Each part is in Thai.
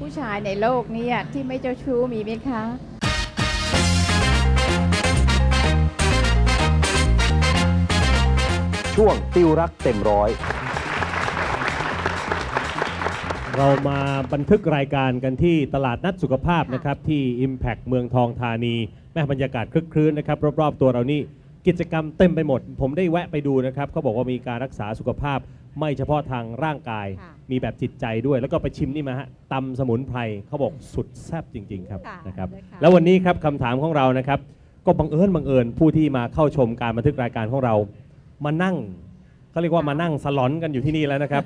ผู้ชายในโลกเนี้ที่ไม่เจ้าชู้มีไหมคะช่วงติวรักเต็มร้อย เรามาบันทึกรายการกันที่ตลาดนัดสุขภาพนะครับที่ Impact เมืองทองธานี แม่บรรยากาศคลึกครื้นนะครับรอบๆตัวเรานี่กิจกรรมเต็มไปหมด ผมได้แวะไปดูนะครับเขาบอกว่ามีการรักษาสุขภาพ ไม่เฉพาะทางร่างกาย ค่ะมีแบบจิตใจด้วย แล้วก็ไปชิมนี่มาฮะตำสมุนไพรเขาบอกสุดแซ่บจริง ๆ ครับค่ะนะครับได้ค่ะ แล้ววันนี้ครับคำถามของเรานะครับ ก็บังเอิญบังเอิญผู้ที่มาเข้าชมการบันทึกรายการของเรา มานั่งเขาเรียกว่ามานั่งสลอนกันอยู่ที่นี่แล้วนะครับ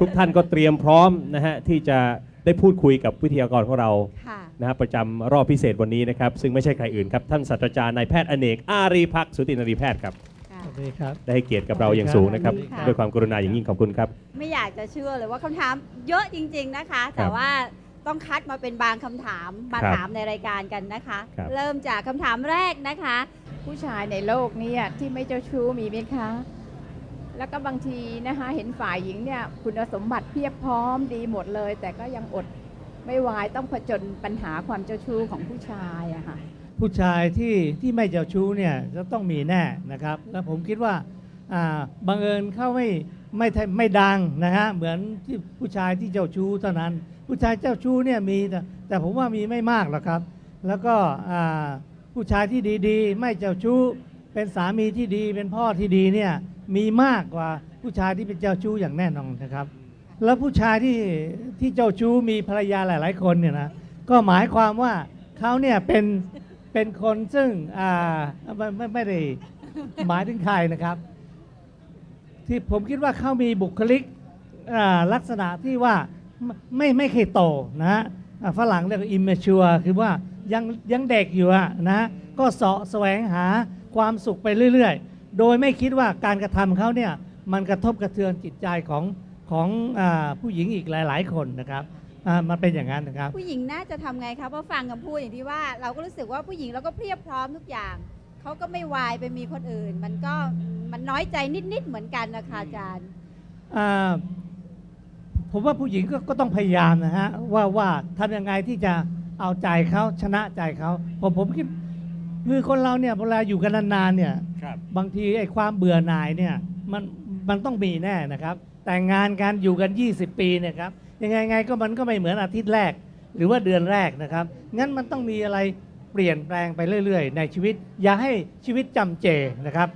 ทุกท่านก็เตรียมพร้อมนะฮะที่จะได้พูดคุยกับวิทยากรของเรา ค่ะ นะฮะประจำรอบพิเศษวันนี้นะครับ ซึ่งไม่ใช่ใครอื่นครับ ท่านศาสตราจารย์นายแพทย์อเนกอารีพักษ์สุตินรีแพทย์ครับค่ะสวัส ดีครับ ได้ให้เกียรติกับเราอย่างสูงนะครับสวัสดีค่ะ ด้วยความกรุณาอย่างยิ่งขอบคุณครับ ไม่อยากจะเชื่อเลยว่าคำถามเยอะจริง ๆนะคะ แต่ว่าต้องคัดมาเป็นบางคำถามมาครับถามในรายการกันนะคะ ครับ เริ่มจากคำถามแรกนะคะ ผู้ชายในโลกเนี้ที่ไม่เจ้าชู้มีไหมคะ แล้วก็บางทีนะคะเห็นฝ่ายหญิงเนี่ยคุณสมบัติเพียบพร้อมดีหมดเลย แต่ก็ยังอดไม่ไหวายต้องผจญปัญหาความเจ้าชู้ของผู้ชายอะค่ะ ผู้ชายที่ที่ไม่เจ้าชู้เนี่ยจะต้องมีแน่นะครับ แล้วผมคิดว่าบังเอิญเขาไม่ไม่ไม่ดังนะฮะเหมือนที่ผู้ชายที่เจ้าชู้เท่านั้น ผู้ชายเจ้าชู้เนี่ยมีแต่แต่ผมว่ามีไม่มากหรอกครับ แล้วก็ผู้ชายที่ดีๆ ไม่เจ้าชู้ เป็นสามีที่ดีเป็นพ่อที่ดีเนี่ยมีมากกว่าผู้ชายที่เป็นเจ้าชู้อย่างแน่นอนนะครับ แล้วผู้ชายที่ที่เจ้าชู้มีภรรยาหลาย ๆ คนเนี่ยนะก็หมายความว่าเขาเนี่ยเป็น เป็นคนซึ่งอ่าไม่ไม่ไม่ได้หมายถึงใครนะครับ ที่ผมคิดว่าเขามีบุคลิกอ่าลักษณะที่ว่าไม่ไม่เคยโตนะฮะอ่าฝรั่งเรียกว่า immature คือว่ายังยังเด็กอยู่อะนะฮะก็เสาะแสวงหาความสุขไปเรื่อย ๆ โดยไม่คิดว่าการกระทำเขาเนี่ยมันกระทบกระเทือนจิตใจของของอาผู้หญิงอีกหลาย ๆ คนนะครับ อ่ามันเป็นอย่างนั้นนะครับ ผู้หญิงน่าจะทำไงคะเพราะฟังคำพูดอย่างที่ว่า เราก็รู้สึกว่าผู้หญิงเราก็เพรียบพร้อมทุกอย่างเขาก็ไม่วายไปมีคนอื่น มันก็มันน้อยใจนิดๆเหมือนกันนะคะอาจารย์ อ่าผมว่าผู้หญิงก็ก็ต้องพยายามนะฮะ ว่าว่าทำยังไงที่จะเอาใจเขาชนะใจเขาผมผมคิดคือคนเราเนี่ยเวลาอยู่กันนานๆเนี่ย ครับบางทีไอ้ความเบื่อหน่ายเนี่ยมันมันต้องมีแน่นะครับ แต่งงานกันอยู่กัน 20 ปีเนี่ยครับ ยังไงไงก็มันก็ไม่เหมือนอาทิตย์แรก หรือว่าเดือนแรกนะครับ งั้นมันต้องมีอะไรเปลี่ยนแปลงไปเรื่อย ๆ ในชีวิต อย่าให้ชีวิตจำเจนะครับ